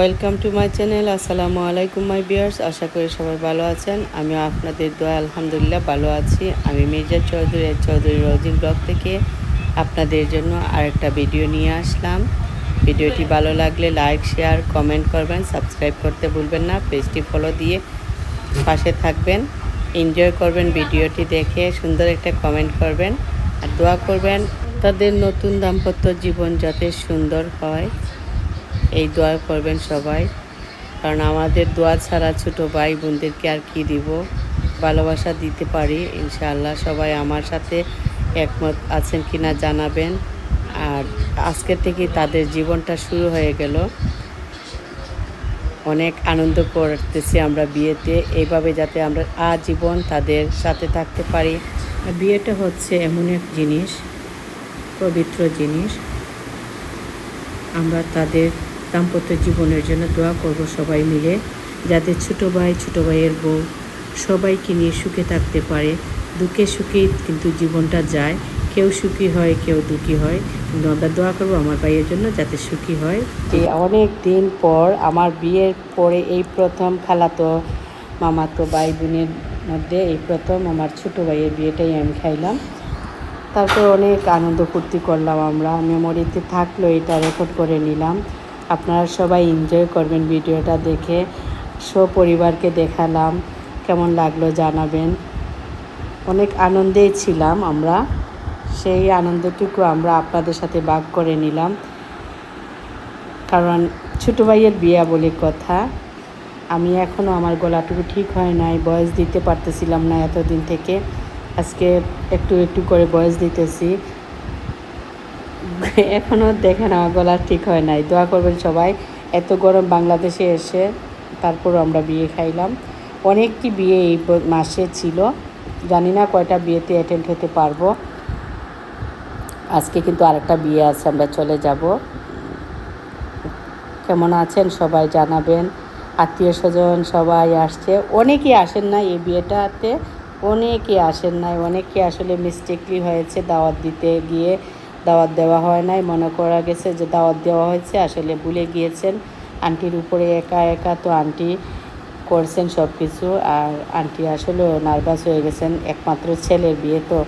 Welcome to my channel, আসসালামু আলাইকুম মাই বিয়ার্স, আশা করি সবাই ভালো আছেন। আমিও আপনাদের দোয়া, আলহামদুলিল্লাহ ভালো আছি। আমি মির্জা চৌধুরী চৌধুরী রোজিন ব্লগ থেকে আপনাদের জন্য আরেকটা ভিডিও নিয়ে আসলাম। ভিডিওটি ভালো লাগলে লাইক, শেয়ার, কমেন্ট করবেন। সাবস্ক্রাইব করতে ভুলবেন না, পেজটি ফলো দিয়ে পাশে থাকবেন। এনজয় করবেন ভিডিওটি দেখে, সুন্দর একটা কমেন্ট করবেন। আর দোয়া করবেন, তাদের নতুন দাম্পত্য জীবন যাতে সুন্দর হয়। এই দোয়া করবেন সবাই। কারণ আমাদের দোয়া ছাড়া ছোটো ভাই বোনদেরকে আর কি দিব? ভালোবাসা দিতে পারি, ইনশাআল্লাহ। সবাই আমার সাথে একমত আছেন কি না জানাবেন। আর আজকে থেকে তাদের জীবনটা শুরু হয়ে গেল। অনেক আনন্দ করতেছি আমরা বিয়েতে। এইভাবে যাতে আমরা আজীবন তাদের সাথে থাকতে পারি। বিয়েটা হচ্ছে এমন এক জিনিস, পবিত্র জিনিস। আমরা তাদের দাম্পত্য জীবনের জন্য দোয়া করব সবাই মিলে, যাতে ছোটো ভাই, ছোটো ভাইয়ের বউ সবাইকে নিয়ে সুখে থাকতে পারে। দুঃখে সুখেই কিন্তু জীবনটা যায়। কেউ সুখী হয়, কেউ দুঃখী হয়। কিন্তু আমরা দোয়া করব আমার ভাইয়ের জন্য যাতে সুখী হয়। যে অনেক দিন পর আমার বিয়ের পরে এই প্রথম খালাতো মামাতো ভাই বোনের মধ্যে এই প্রথম আমার ছোটো ভাইয়ের বিয়েটাই আমি খাইলাম। তারপর অনেক আনন্দ ফুর্তি করলাম আমরা। মেমোরিতে থাকল এটা রেকর্ড করে নিলাম। আপনারা সবাই এনজয় করবেন ভিডিওটা দেখে। সপরিবারকে দেখালাম, কেমন লাগল জানাবেন। অনেক আনন্দেই ছিলাম আমরা, সেই আনন্দটুকু আমরা আপনাদের সাথে ভাগ করে নিলাম। কারণ ছোটো ভাইয়ের বিয়া বলে কথা, আমি এখনও আমার গলাটুকু ঠিক হয় নাই, বয়স দিতে পারতেছিলাম না এতদিন থেকে। আজকে একটু একটু করে বয়স দিতেছি। এখনও দেখেন আমার গলা ঠিক হয় নাই। দোয়া করবেন সবাই, এত গরম বাংলাদেশে এসে তারপর আমরা বিয়ে খাইলাম। অনেকটি বিয়ে এই মাসে ছিল। জানি না কয়টা বিয়েতে অ্যাটেন্ড হতে পারব। আজকে কিন্তু আরেকটা বিয়ে আছে, আমরা চলে যাব। কেমন আছেন সবাই জানাবেন। আত্মীয় স্বজন সবাই আসছে। অনেকেই আসেন না এই বিয়েটাতে। অনেকে আসেন নাই, অনেকে আসলে মিস্টেকলি হয়েছে দাওয়াত দিতে গিয়ে। দাওয়াত দেওয়া হয় নাই। মনে করা গেছে যে দাওয়াত দেওয়া হয়েছে, আসলে ভুলে গিয়েছেন। আন্টির উপরে একা একা তো আন্টি করছেন সব কিছু আর আন্টি আসলেও নার্ভাস হয়ে গেছেন, একমাত্র ছেলের বিয়ে তো।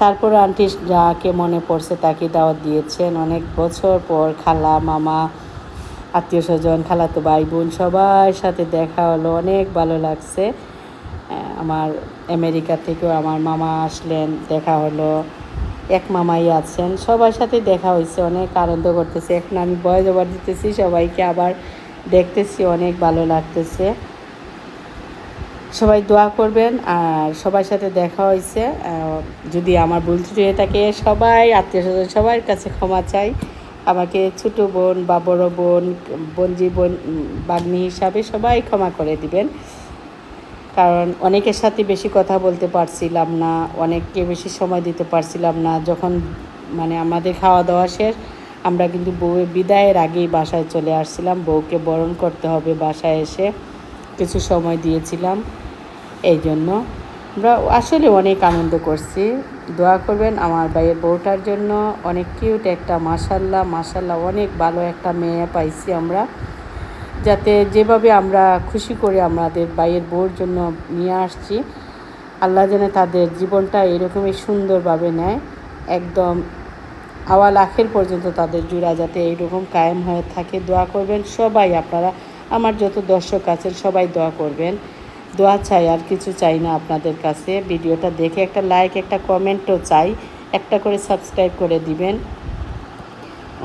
তারপর আন্টি যাকে মনে পড়ছে তাকে দাওয়াত দিয়েছেন। অনেক বছর পর খালা, মামা আত্মীয় স্বজন খালাতো ভাই বোন সবার সাথে দেখা হলো। অনেক ভালো লাগছে। আমার আমেরিকা থেকেও আমার মামা আসলেন, দেখা হলো। এক মামাই আছেন। সবার সাথে দেখা হয়েছে, অনেক আনন্দ করতেছে। এখন আমি বয়স ওভার দিতেছি, সবাইকে আবার দেখতেছি, অনেক ভালো লাগতেছে। সবাই দোয়া করবেন, আর সবার সাথে দেখা হয়েছে। যদি আমার ভুল ত্রুটি হয়ে থাকে, সবাই আত্মীয় স্বজন সবার কাছে ক্ষমা চাই। আমাকে ছোট বোন বা বড় বোন বোনজি বোন বাগ্নি হিসাবে সবাই ক্ষমা করে দিবেন। কারণ অনেকের সাথে বেশি কথা বলতে পারছিলাম না, অনেককে বেশি সময় দিতে পারছিলাম না। যখন মানে আমাদের খাওয়া দাওয়া শেষ, আমরা কিন্তু বউয়ের বিদায়ের আগেই বাসায় চলে আসছিলাম। বউকে বরণ করতে হবে বাসায় এসে। কিছু সময় দিয়েছিলাম এই জন্য। আমরা আসলে অনেক আনন্দ করছি। দোয়া করবেন আমার ভাইয়ের বউটার জন্য। অনেক কিউট একটা মাসাল্লাহ মাসাল্লাহ অনেক ভালো একটা মেয়ে পাইছি আমরা। যাতে যেভাবে আমরা খুশি করে আমাদের ভাইয়ের বউর জন্য নিয়ে আসছি, আল্লাহ যেন তাদের জীবনটা এরকমই সুন্দরভাবে নেয়। একদম আওয়াল আখের পর্যন্ত তাদের জুড়া যাতে এইরকম কায়েম হয়ে থাকে। দোয়া করবেন সবাই আপনারা, আমার যত দর্শক আছেন সবাই দোয়া করবেন। দোয়া চাই, আর কিছু চাই না আপনাদের কাছে। ভিডিওটা দেখে একটা লাইক একটা কমেন্টও চাই। একটা করে সাবস্ক্রাইব করে দিবেন।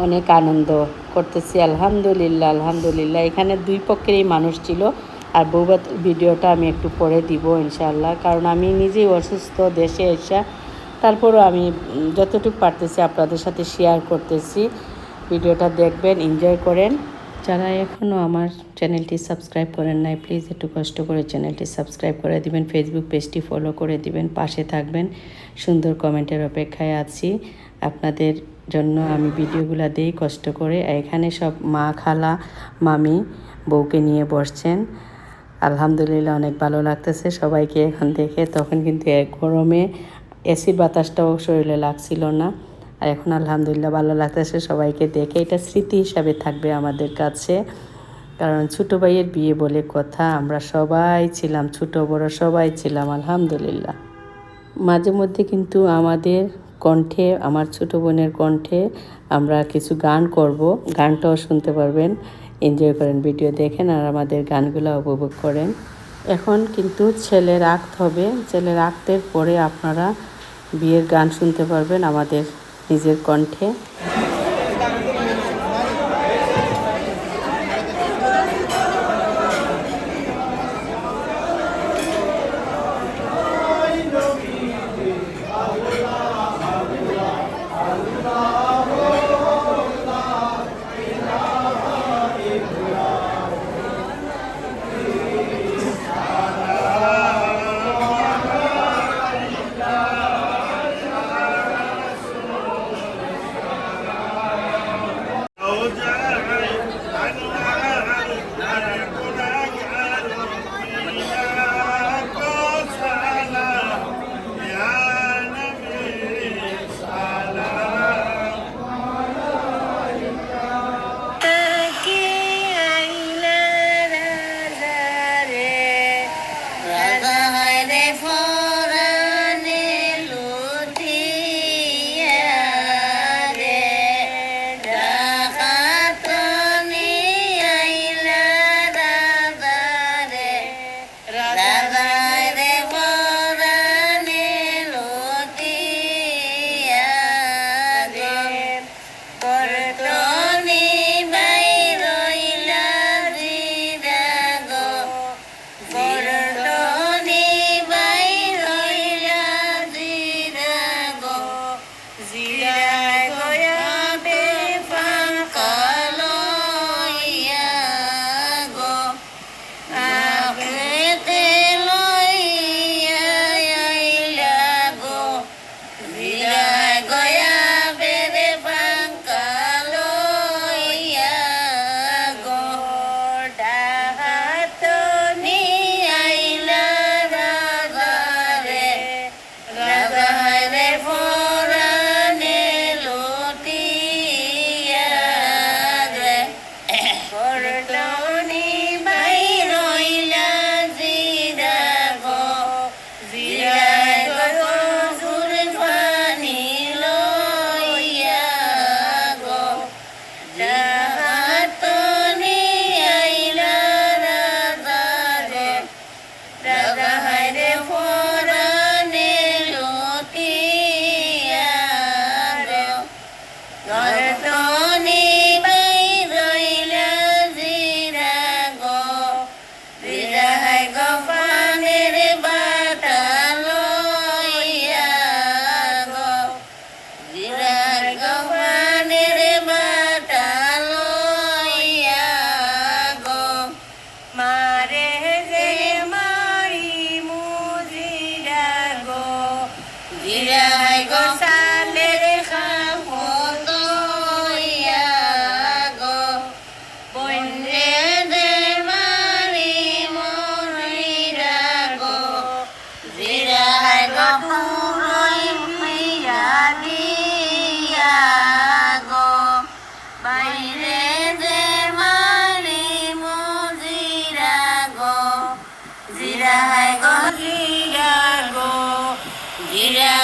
অনেক আনন্দ করতেছি, আলহামদুলিল্লাহ আলহামদুলিল্লাহ। এখানে দুই পক্ষেরই মানুষ ছিল, আর বৌবাত ভিডিওটা আমি একটু পরে দিব ইনশাল্লাহ কারণ আমি নিজেই অসুস্থ দেশে এসে, তারপরও আমি যতটুকু পারতেছি আপনাদের সাথে শেয়ার করতেছি। ভিডিওটা দেখবেন এনজয় করেন। যারা এখনও আমার চ্যানেলটি সাবস্ক্রাইব করেন নাই প্লিজ একটু কষ্ট করে চ্যানেলটি সাবস্ক্রাইব করে দিবেন ফেসবুক পেজটি ফলো করে দিবেন, পাশে থাকবেন। সুন্দর কমেন্টের অপেক্ষায় আছি। আপনাদের জন্য আমি ভিডিওগুলো দিই কষ্ট করে। এখানে সব মা খালা, মামি বউকে নিয়ে বসছেন। আলহামদুলিল্লাহ অনেক ভালো লাগতেছে সবাইকে এখন দেখে। তখন কিন্তু এক গরমে এসির বাতাসটাও শরীরে লাগছিল না। আর এখন আলহামদুলিল্লাহ ভালো লাগতেছে সবাইকে দেখে। এটা স্মৃতি হিসাবে থাকবে আমাদের কাছে। কারণ ছোটো ভাইয়ের বিয়ে বলে কথা, আমরা সবাই ছিলাম, ছোটো বড় সবাই ছিলাম, আলহামদুলিল্লাহ। মাঝে মধ্যে কিন্তু আমাদের কণ্ঠে, আমার ছোট বোনের কণ্ঠে আমরা কিছু গান করব। গানটাও শুনতে পারবেন। এনজয় করেন ভিডিও দেখেন আর আমাদের গানগুলো উপভোগ করেন। এখন কিন্তু ছেলে রাখতে হবে। ছেলে রাখতে পরে আপনারা বিয়ের গান শুনতে পারবেন আমাদের নিজের কণ্ঠে।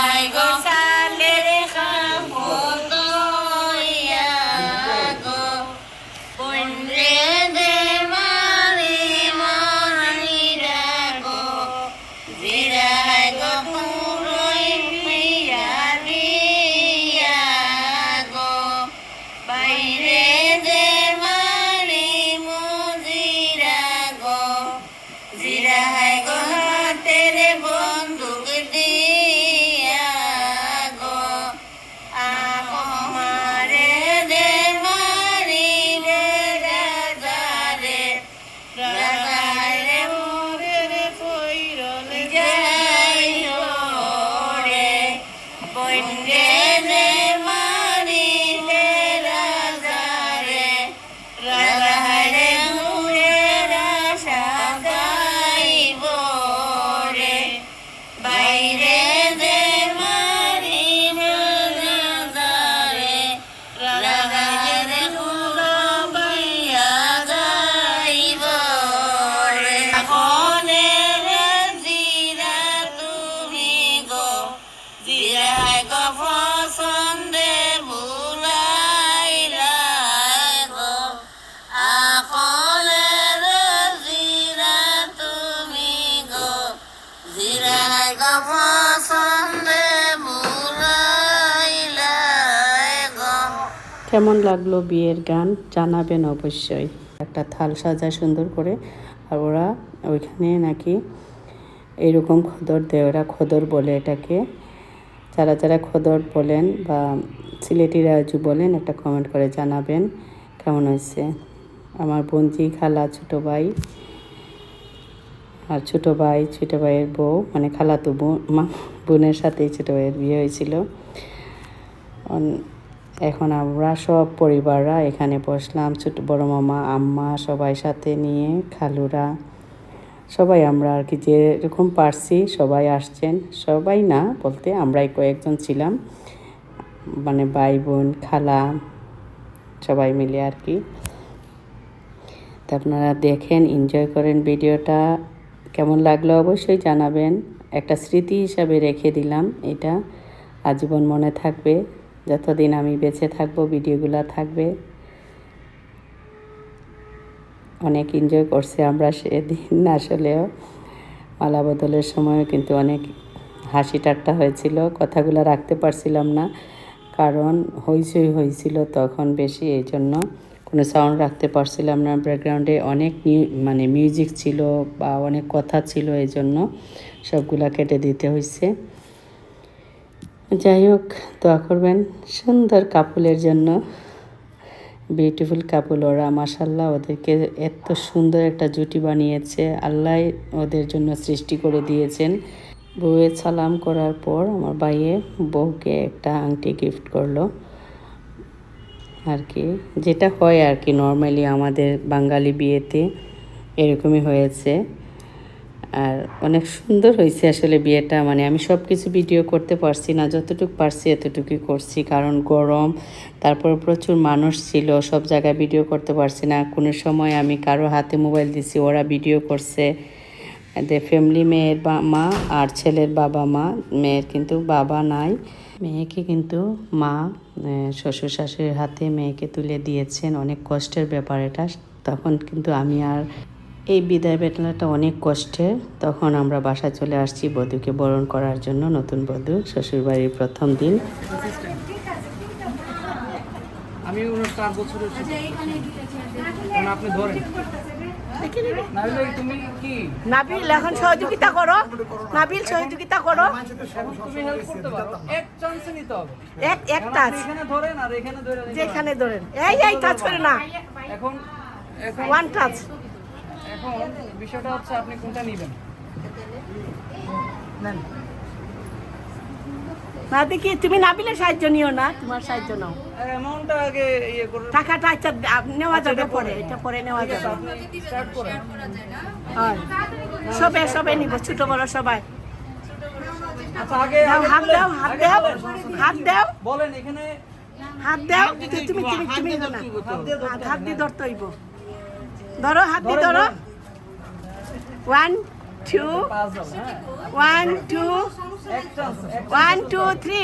I go. কেমন লাগল বিয়ের গান? জানাবেন অবশ্যই। একটা থাল সাজা সুন্দর করে, আর ওরা ওইখানে নাকি এরকম খদর দেয়, ওরা খদর বলে এটাকে। যারা যারা খদর বলেন বা সিলেটি রাজু বলেন, একটা কমেন্ট করে জানাবেন কেমন হয়েছে। আমার বোনজি খালা, ছোটো ভাই, আর ছোটো ভাই, ছোটো ভাইয়ের বউ মানে খালাতো বোন, মা, বোনের সাথেই ছোটো ভাইয়ের বিয়ে হয়েছিল। এখন আমরা সব পরিবাররা এখানে বসলাম, ছোট বড় মামা, আম্মা সবাই সাথে নিয়ে, খালুরা। সবাই আমরা আর কি যেরকম পারছি সবাই আসছেন। সবাই না বলতে আমরাই কয়েকজন ছিলাম। মানে ভাই বোন, খালা, সবাই মিলে আর কি। তা আপনারা দেখেন এনজয় করেন ভিডিওটা। কেমন লাগল অবশ্যই জানাবেন। একটা স্মৃতি হিসাবে রেখে দিলাম এটা। আজীবন মনে থাকবে। যতদিন আমি বেঁচে থাকব, ভিডিওগুলো থাকবে। অনেক এনজয় করছি আমরা সেদিন। আসলেও মালা বদলের সময়ও কিন্তু অনেক হাসি ঠাট্টা হয়েছিল। কথাগুলো রাখতে পারছিলাম না, কারণ হইচই হয়েছিল তখন বেশি এই জন্য কোনো সাউন্ড রাখতে পারছিলাম না। ব্যাকগ্রাউন্ডে অনেক মানে মিউজিক ছিল বা অনেক কথা ছিল এই জন্য সবগুলা কেটে দিতে হয়েছে যাই হোক, দোয়া করবেন। সুন্দর কাপলের জন্য। বিউটিফুল কাপল ওরা মাসাল্লাহ ওদেরকে এত সুন্দর একটা জুটি বানিয়েছে। আল্লাহ ওদের জন্য সৃষ্টি করে দিয়েছেন। বউয়ের সালাম করার পর আমার ভাইয়ে বউকে একটা আংটি গিফট করল। আর কি, যেটা হয় আর কি নর্মালি আমাদের বাঙালি বিয়েতে এরকমই হয়েছে। আর অনেক সুন্দর হয়েছে আসলে বিয়েটা। মানে আমি সব কিছু ভিডিও করতে পারছি না, যতটুকু পারছি এতটুকুই করছি। কারণ গরম, তারপর প্রচুর মানুষ ছিল, সব জায়গায় ভিডিও করতে পারছি না। কোনো সময় আমি কারও হাতে মোবাইল দিছি, ওরা ভিডিও করছে। এদের ফ্যামিলি মেয়ের বা, মা আর ছেলের বাবা মা, মেয়ের কিন্তু বাবা নাই। মেয়েকে কিন্তু মা শ্বশুর শাশুড়ির হাতে মেয়েকে তুলে দিয়েছেন। অনেক কষ্টের ব্যাপার এটা। তখন কিন্তু আমি আর এই বিদায় বেতলাটা অনেক কষ্টের। তখন আমরা বাসায় চলে আসছি বধূকে বরণ করার জন্য নতুন বধূ শ্বশুরবাড়ির প্রথম দিন। আমি ওনার চার বছরের আপনি ধরেন। নাহলে তুমি কি? নাবিল এখন সহযোগিতা করো। নাবিল সহযোগিতা করো। এখন তুমি হেল্প করতে পারো। এক টাচ যেখানে ধরেন। এই এই টাচ করে না। এখন এখন ওয়ান টাচ এখন বিষয়টা হচ্ছে আপনি কোনটা নেবেন? নেন। না দেখি তুমি নাবিলের সাহায্য নিও না তোমার সাহায্য নাও। অ্যামাউন্টটা আগে ইয়ে করে টাকাটা আচ্ছা নেওয়া যাবে পরে এটা পরে নেওয়া যাবে। স্টার্ট করেন। হয়। সবে সবে নিব ছোট বড় সবাই। আচ্ছা আগে হাত দাও হাত দাও হাত দাও। বলেন এখানে হাত দাও তুমি তুমি তুমি হাত দিয়ে ধরতে। হইব। ধরো হাত দিয়ে ধরো। One two. One two one two three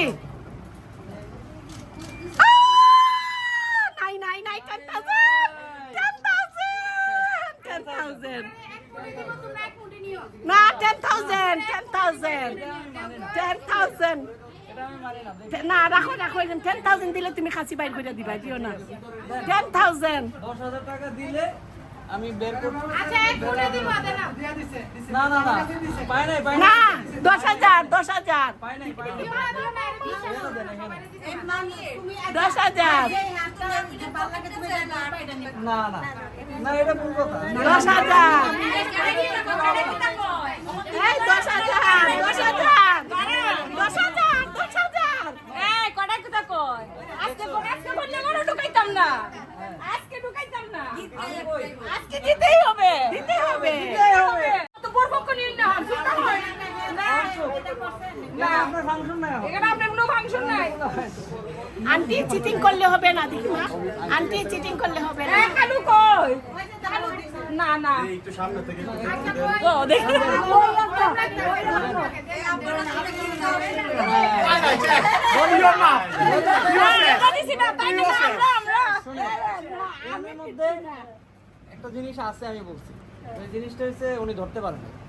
না ten thousand ten thousand ten thousand না রাখো রাখো টেন থাউজেন্ড দিলে তুমি খাসি বাইর করে দিবা, দিও না। টেন থাউজেন্ড দশ হাজার টাকা দিলে আমি বের করব আচ্ছা, না না না পাই নাই পাই না নাই দশ হাজার পাই নাই পাই নাই দশ হাজার না না না এটা ভুল কথা দশ হাজার এই দশ হাজার দশ হাজার দশ হাজার দশ হাজার এই কটা কথা কয় আজকে আজকে বললে আমারও ঢুকাইতাম না আজকে ঢুকাইতাম না আজকে দিতেই হবে। দিতে হবে। তো পরপক্ষ নিন না শুনতে হয়? আন্টি চিটিং করলে হবে না দেখি না আন্টি চিটিং করলে হবে না। কালু কই? না না। ও দেখ। আমরা দিছি না, তাই না, আমরা, আমরা। এর মধ্যে একটা জিনিস আছে আমি বলছি। ওই জিনিসটা হচ্ছে উনি ধরতে পারেন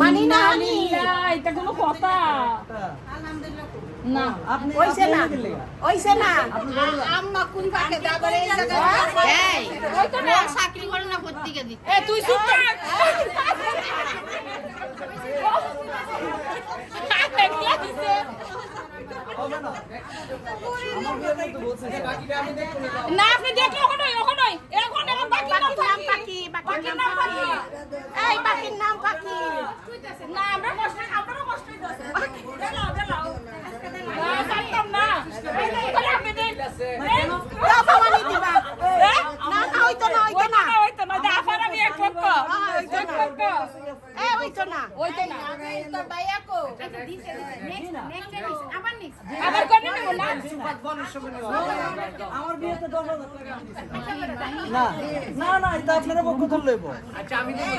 মানি না ইয়া, এটা কোনো কথা। না। আম্মা কোন এই এই। ওই তো চাকরি করে না পত্রিকা এ তুই চুপ থাক আপনি দেখলে ওখানে ওখানে। এখন এখন বাকি নাম নাম পাখি এই পাখির নাম পাখি। না আমরা কষ্ট আমরা কষ্ট মানি আবার কোন না। আমার বিয়েতে দশ হাজার টাকা আমি। না না না এটা আপনারা পক্ষ ধরে লইব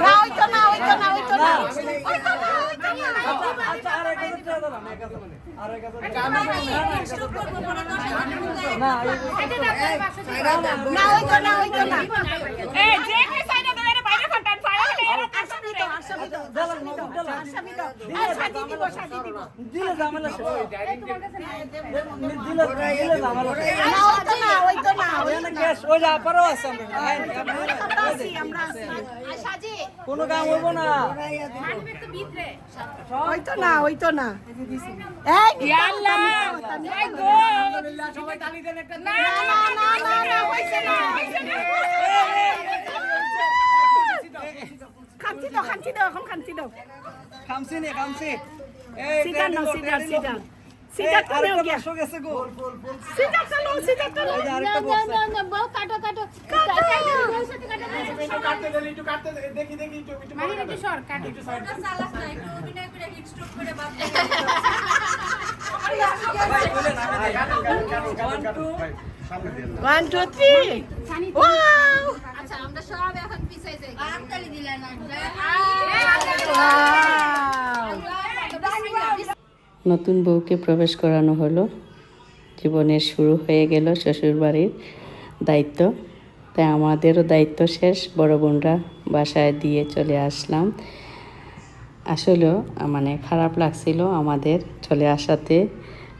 না ওইতো না ওইতো না ওইতো না ওইতো না ওইতো না আচ্ছা আর এক হাজার টাকা দাঁড়ান এক হাজার আর এক হাজার। না না ওইতো না ওইতো না এই যে দিলে ঝামেলা দিলে দিলে ঝামেলা না ওই আছে কোনো কাম হইব না সবাই তালি দেন একটা না না না না না হইছে না হইছে না খান্তি দাও খান্তি দাও এখন খান্তি দাও। খামছি নে খামছি। তো নেও গেছে গো। তো নাও তো নাও। box আছে। বউ কাটো কাটো। কাটতে দেন একটু কাটতে দেন দেখি দেখি একটু একটু মানে একটু কাটো। নতুন বউকে প্রবেশ করানো হলো। জীবনের শুরু হয়ে গেল শ্বশুরবাড়ির দায়িত্ব। তাই আমাদেরও দায়িত্ব শেষ। বড় বোনরা বাসায় দিয়ে চলে আসলাম। আসলেও মানে খারাপ লাগছিল আমাদের চলে আসাতে।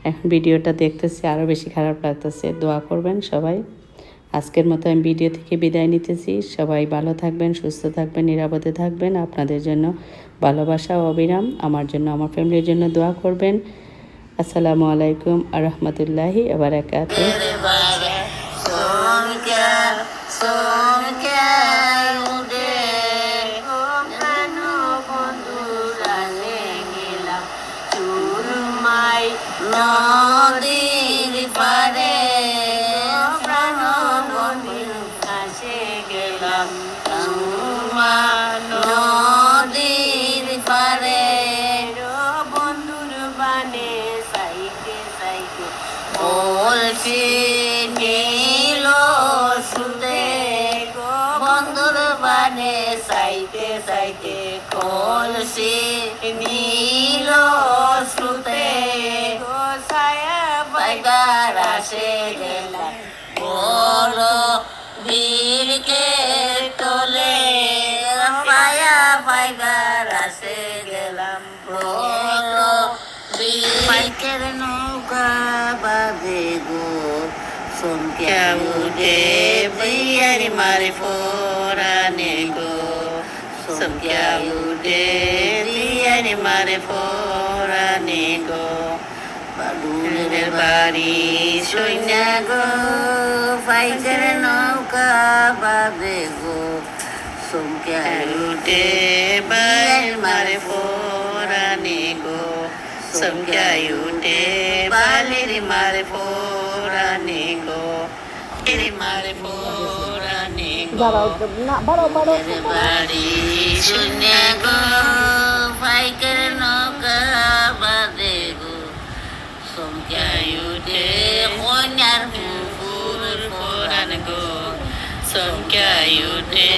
এখন ভিডিওটা দেখতেছি আরও বেশি খারাপ লাগতেছে। দোয়া করবেন সবাই। আজকের মতো আমি ভিডিও থেকে বিদায় নিতেছি। সবাই ভালো থাকবেন, সুস্থ থাকবেন, নিরাপদে থাকবেন। আপনাদের জন্য ভালোবাসা ও অবিরাম। আমার জন্য, আমার ফ্যামিলির জন্য দোয়া করবেন। আসসালামু আলাইকুম আ রহমতুল্লাহি আবরাকাতুহ। বন্ধুর বানে সাইতে সাইতে কলসি নীল ছায়া পাইকার আসে গেলা। বড় বীরকে তোলে। পায়া পাইকার আসে গেলাম। বড় বাইকের নৌকা বাজে গো। Sumpiaute Biyari you Nego Sumpiaute Biyari Marifora Nego Baduner Bari Soinago Faiker Nauka Babego Sumpiaute Biyari Marifora Nego Sumpiaute Biyari Marifora Nego বাইর মারে ফোরানে গো সমঝাই উঠে বালির মারে ফোরানে গো এর মারে ফোরানে গো না বড় শূন্য গো বাইকের নৌকা বাদে গো চমকাই উঠে কন্যার পুকুর পরান গো চমকাই উঠে